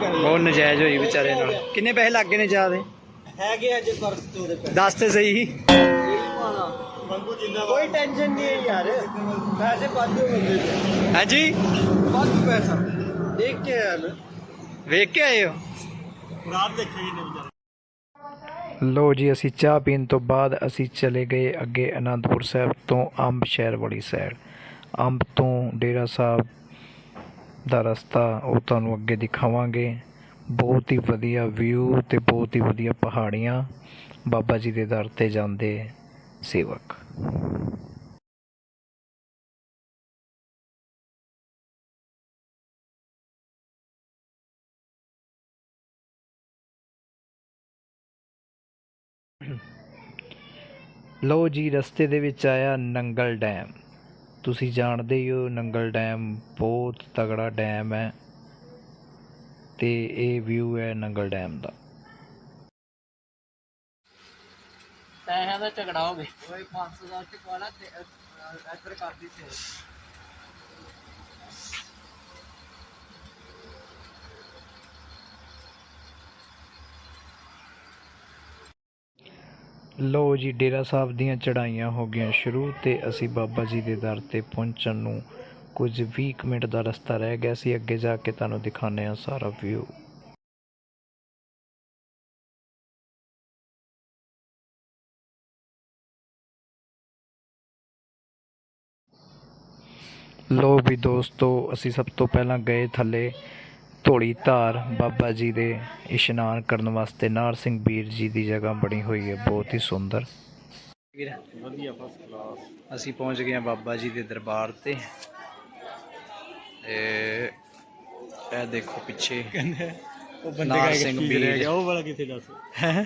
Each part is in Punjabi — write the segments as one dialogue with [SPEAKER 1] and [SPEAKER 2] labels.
[SPEAKER 1] ਕਰ
[SPEAKER 2] ਬਹੁਤ ਨਜਾਇਜ਼ ਹੋਈ ਵਿਚਾਰੇ ਨਾਲ। ਕਿੰਨੇ ਪੈਸੇ ਲੱਗੇ ਨੇ ਜ਼ਿਆਦੇ?
[SPEAKER 1] ਹੈਗੇ ਅੱਜ ਪਰਸ ਤੇ ਉਹਦੇ ਪੈਸੇ।
[SPEAKER 2] ਦੱਸ ਤੇ ਸਹੀ।
[SPEAKER 1] ਮੰਗੂ ਜਿੰਦਾਬਾਦ ਕੋਈ ਟੈਨਸ਼ਨ ਨਹੀਂ ਹੈ ਯਾਰ। ਪੈਸੇ ਪਾਦੇ ਬੰਦੇ ਤੇ
[SPEAKER 2] ਹਾਂਜੀ?
[SPEAKER 1] ਵਾਧੂ ਪੈਸਾ। ਦੇਖ ਕੇ ਆਇਆ ਮੈਂ।
[SPEAKER 2] ਵੇਖ ਕੇ ਆਏ ਹੋ?
[SPEAKER 1] ਰਾਤ ਦੇਖੇ ਜੀ ਨੇ ਵਿਚਾਰੇ।
[SPEAKER 2] ਲੋ ਜੀ ਅਸੀਂ ਚਾਹ ਪੀਣ ਤੋਂ ਬਾਅਦ ਅਸੀਂ ਚਲੇ ਗਏ ਅੱਗੇ ਅਨੰਦਪੁਰ ਸਾਹਿਬ ਤੋਂ ਅੰਬ ਸ਼ਹਿਰ ਵਾਲੀ ਸਾਈਡ ਅੰਬ ਤੋਂ ਡੇਰਾ ਸਾਹਿਬ ਦਾ ਰਸਤਾ ਉਹ ਤੁਹਾਨੂੰ ਅੱਗੇ ਦਿਖਾਵਾਂਗੇ। ਬਹੁਤ ਹੀ ਵਧੀਆ ਵਿਊ ਅਤੇ ਬਹੁਤ ਹੀ ਵਧੀਆ ਪਹਾੜੀਆਂ। ਬਾਬਾ ਜੀ ਦੇ ਦਰ ਤੇ ਜਾਂਦੇ ਸੇਵਕ। ਲੋ ਜੀ, ਰਸਤੇ ਦੇ ਵਿੱਚ ਆਇਆ ਨੰਗਲ ਡੈਮ। ਤੁਸੀਂ ਜਾਣਦੇ ਹੀ ਹੋ ਨੰਗਲ ਡੈਮ ਬਹੁਤ ਤਗੜਾ ਡੈਮ ਹੈ ਤੇ ਇਹ ਵਿਊ ਹੈ ਨੰਗਲ ਡੈਮ ਦਾ।
[SPEAKER 1] ਪੈਸਿਆਂ ਦਾ ਝਗੜਾ ਹੋਵੇ। ਓਏ 500 ਦਾ ਤੇ ਇੱਧਰ ਕਰ ਦਿੱਤੇ
[SPEAKER 2] ਲਓ ਜੀ, ਡੇਰਾ ਸਾਹਿਬ ਦੀਆਂ ਚੜ੍ਹਾਈਆਂ ਹੋ ਗਈਆਂ ਸ਼ੁਰੂ ਤੇ ਅਸੀਂ ਬਾਬਾ ਜੀ ਦੇ ਦਰ ਤੇ ਪਹੁੰਚਣ ਨੂੰ ਕੁਝ 20 ਕੁ ਮਿੰਟ ਦਾ ਰਸਤਾ ਰਹਿ ਗਿਆ ਸੀ। ਅੱਗੇ ਜਾ ਕੇ ਤੁਹਾਨੂੰ ਦਿਖਾਉਂਦੇ ਹਾਂ ਸਾਰਾ ਵਿਊ ਲੋ ਵੀ ਦੋਸਤੋ, ਅਸੀਂ ਸਭ ਤੋਂ ਪਹਿਲਾਂ ਗਏ ਥੱਲੇ। ਧੋਲੀ ਧਾਰ ਬਾਬਾ ਜੀ ਦੇ ਇਸ਼ਨਾਨ ਕਰਨ ਵਾਸਤੇ ਨਾਰ ਸਿੰਘ ਵੀਰ ਜੀ ਦੀ ਜਗ੍ਹਾ ਬਣੀ ਹੋਈ ਹੈ ਬਹੁਤ ਹੀ ਸੁੰਦਰ।
[SPEAKER 1] ਵਧੀਆ ਫਸਟ ਕਲਾਸ
[SPEAKER 2] ਅਸੀਂ ਪਹੁੰਚ ਗਏ ਹਾਂ ਬਾਬਾ ਜੀ ਦੇ ਦਰਬਾਰ ਤੇ। ਇਹ ਦੇਖੋ ਪਿੱਛੇ।
[SPEAKER 1] ਉਹ
[SPEAKER 2] ਨਾਰ ਸਿੰਘ ਵੀਰ।
[SPEAKER 1] ਉਹ ਵਾਲਾ ਕਿੱਥੇ ਦੱਸ?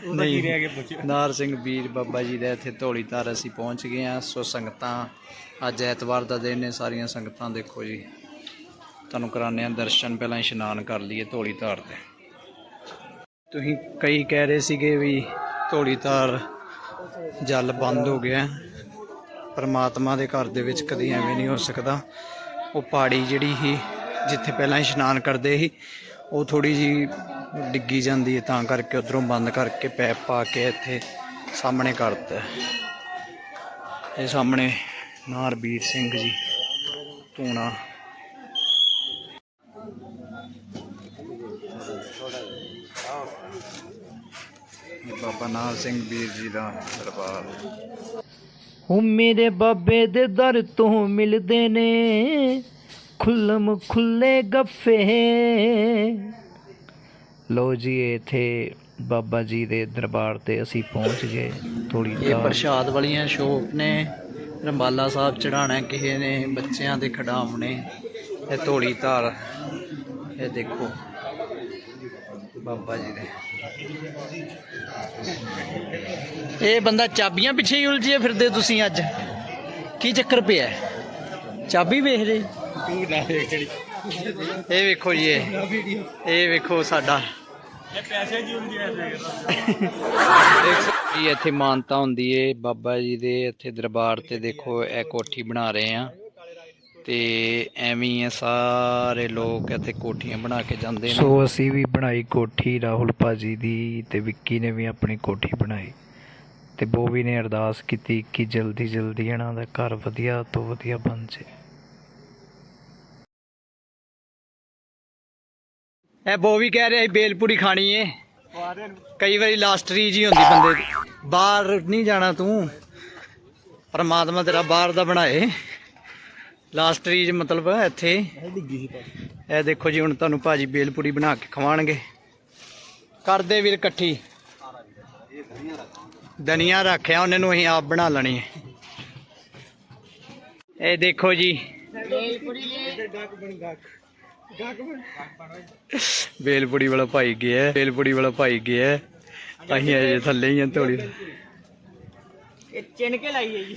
[SPEAKER 2] ਨਹੀਂ।
[SPEAKER 1] ਰਹਿ ਗਿਆ ਪੁੱਛ
[SPEAKER 2] ਨਾਰ ਸਿੰਘ ਵੀਰ ਬਾਬਾ ਜੀ ਦੇ ਇੱਥੇ ਧੌਲੀ ਧਾਰ ਅਸੀਂ ਪਹੁੰਚ ਗਏ ਹਾਂ। ਸੋ ਸੰਗਤਾਂ ਅੱਜ ਐਤਵਾਰ ਦਾ ਦਿਨ ਨੇ ਸਾਰੀਆਂ ਸੰਗਤਾਂ ਦੇਖੋ ਜੀ। ਤੁਹਾਨੂੰ ਕਰਾਉਂਦੇ ਆ ਦਰਸ਼ਨ, ਪਹਿਲਾਂ ਇਸ਼ਨਾਨ ਕਰ ਲਈਏ ਧੌਲੀ ਧਾਰ ਤੇ। ਤੁਸੀਂ ਕਈ ਕਹਿ ਰਹੇ ਸੀਗੇ ਵੀ ਧੌਲੀ ਧਾਰ ਜਲ ਬੰਦ ਹੋ ਗਿਆ। ਪਰਮਾਤਮਾ ਦੇ ਘਰ ਦੇ ਵਿੱਚ ਕਦੀ ਐਵੇਂ ਨਹੀਂ ਹੋ ਸਕਦਾ। ਉਹ ਪਹਾੜੀ ਜਿਹੜੀ ਸੀ, ਜਿੱਥੇ ਪਹਿਲਾਂ ਇਸ਼ਨਾਨ ਕਰਦੇ ਸੀ, ਉਹ ਥੋੜੀ ਜੀ ਡਿੱਗੀ ਜਾਂਦੀ ਹੈ, ਤਾਂ ਕਰਕੇ ਉਧਰੋਂ ਬੰਦ ਕਰਕੇ ਪੈਪ ਪਾ ਕੇ ਇੱਥੇ ਸਾਹਮਣੇ ਕਰਤਾ। ਇਹ ਸਾਹਮਣੇ ਨਾਰਬੀਰ ਸਿੰਘ ਜੀ, ਧੂਣਾ ਬਾਬਾ ਨਾਰ ਸਿੰਘ ਵੀਰ ਜੀ ਦਾ ਦਰਬਾਰ। ਉਹ ਮੇਰੇ ਬਾਬੇ ਦੇ ਦਰ ਤੋਂ ਮਿਲਦੇ ਨੇ ਖੁੱਲਮ ਖੁੱਲੇ ਗੱਫੇ। ਲੋ ਜੀ ਇੱਥੇ ਬਾਬਾ ਜੀ ਦੇ ਦਰਬਾਰ ਤੇ ਅਸੀਂ ਪਹੁੰਚ ਗਏ। ਥੋੜੀ ਇਹ ਪ੍ਰਸ਼ਾਦ ਵਾਲੀਆਂ ਸ਼ੋਪ ਨੇ। ਰੰਬਾਲਾ ਸਾਹਿਬ ਚੜਾਣਾ ਕਿਸੇ ਨੇ ਬੱਚਿਆਂ ਦੇ ਖਿਡਾਉਣੇ। ਇਹ ਧੋੜੀ ਧਾਰ। ਇਹ ਦੇਖੋ। ਬਾਬਾ ਜੀ ਦੇ। ਇਹ ਬੰਦਾ ਚਾਬੀਆਂ ਪਿੱਛੇ ਹੀ ਉਲਝੇ ਫਿਰਦੇ ਤੁਸੀਂ ਅੱਜ। ਕੀ ਚੱਕਰ ਪਿਆ ਹੈ? ਚਾਬੀ ਵੇਖ ਰਹੇ
[SPEAKER 1] ਤੂੰ ਨਾ ਕਿਹੜੀ
[SPEAKER 2] ਇਹ ਵੇਖੋ ਜੀ ਇਹ ਵੇਖੋ ਸਾਡਾ।
[SPEAKER 1] ਇਹ ਪੈਸੇ ਜੀ ਹੁੰਦੀ ਐ
[SPEAKER 2] ਦੇਖ ਸਕਦੇ ਜੀ ਇੱਥੇ ਮਾਨਤਾ ਹੁੰਦੀ ਏ ਬਾਬਾ ਜੀ ਦੇ ਇੱਥੇ ਦਰਬਾਰ ਤੇ ਦੇਖੋ ਇਹ ਕੋਠੀ ਬਣਾ ਰਹੇ ਆ। ਤੇ ਐਵੇਂ ਹੀ ਆ ਸਾਰੇ ਲੋਕ ਇੱਥੇ ਕੋਠੀਆਂ ਬਣਾ ਕੇ ਜਾਂਦੇ ਨੇ। ਸੋ ਅਸੀਂ ਵੀ ਬਣਾਈ ਕੋਠੀ ਰਾਹੁਲ ਭਾਜੀ ਦੀ ਤੇ ਵਿੱਕੀ ਨੇ ਵੀ ਆਪਣੀ ਕੋਠੀ ਬਣਾਈ। ਤੇ ਬੋਵੀ ਨੇ ਅਰਦਾਸ ਕੀਤੀ ਕਿ ਜਲਦੀ ਜਲਦੀ ਇਹਨਾਂ ਦਾ ਘਰ ਵਧੀਆ ਤੋਂ ਵਧੀਆ ਬਣ ਜੇ। ਇਹ ਬੋਵੀ ਕਹਿ ਰਿਹਾ ਸੀ ਬੇਲਪੂਰੀ ਖਾਣੀ ਏ। ਕਈ ਵਾਰੀ ਲਾਸਟ ਰੀਜ ਹੀ ਹੁੰਦੀ ਬੰਦੇ ਦੀ। ਬਾਹਰ ਨਹੀਂ ਜਾਣਾ ਤੂੰ। ਪਰਮਾਤਮਾ ਤੇਰਾ ਬਾਹਰ ਦਾ ਬਣਾਏ। ਲਾਸਟ ਰੀਜ ਮਤਲਬ ਇੱਥੇ।
[SPEAKER 1] ਇਹ ਡਿੱਗੀ ਸੀ ਪਰ
[SPEAKER 2] ਇਹ ਦੇਖੋ ਜੀ ਹੁਣ ਤੁਹਾਨੂੰ ਭਾਜੀ ਬੇਲਪੂਰੀ ਬਣਾ ਕੇ ਖਵਾਣਗੇ ਕਰਦੇ ਵੀਰ ਇਕੱਠੀ। ਦਨੀਆ ਰੱਖਿਆ ਉਹਨੇ ਨੂੰ ਅਸੀਂ ਆਪ ਬਣਾ ਲੈਣੀ ਹੈ। ਇਹ ਦੇਖੋ ਜੀ। ਬੇਲਪੂਰੀ ਵਾਲਾ ਭਾਈ ਗਿਆ ਬੇਲਪੂਰੀ ਵਾਲਾ ਭਾਈ ਗਿਆ ਅਸੀਂ ਅਜੇ ਥੱਲੇ ਹੀ ਆ ਥੋੜੀ
[SPEAKER 1] ਇਹ ਚਿਣ ਕੇ ਲਾਈ ਹੈ ਜੀ।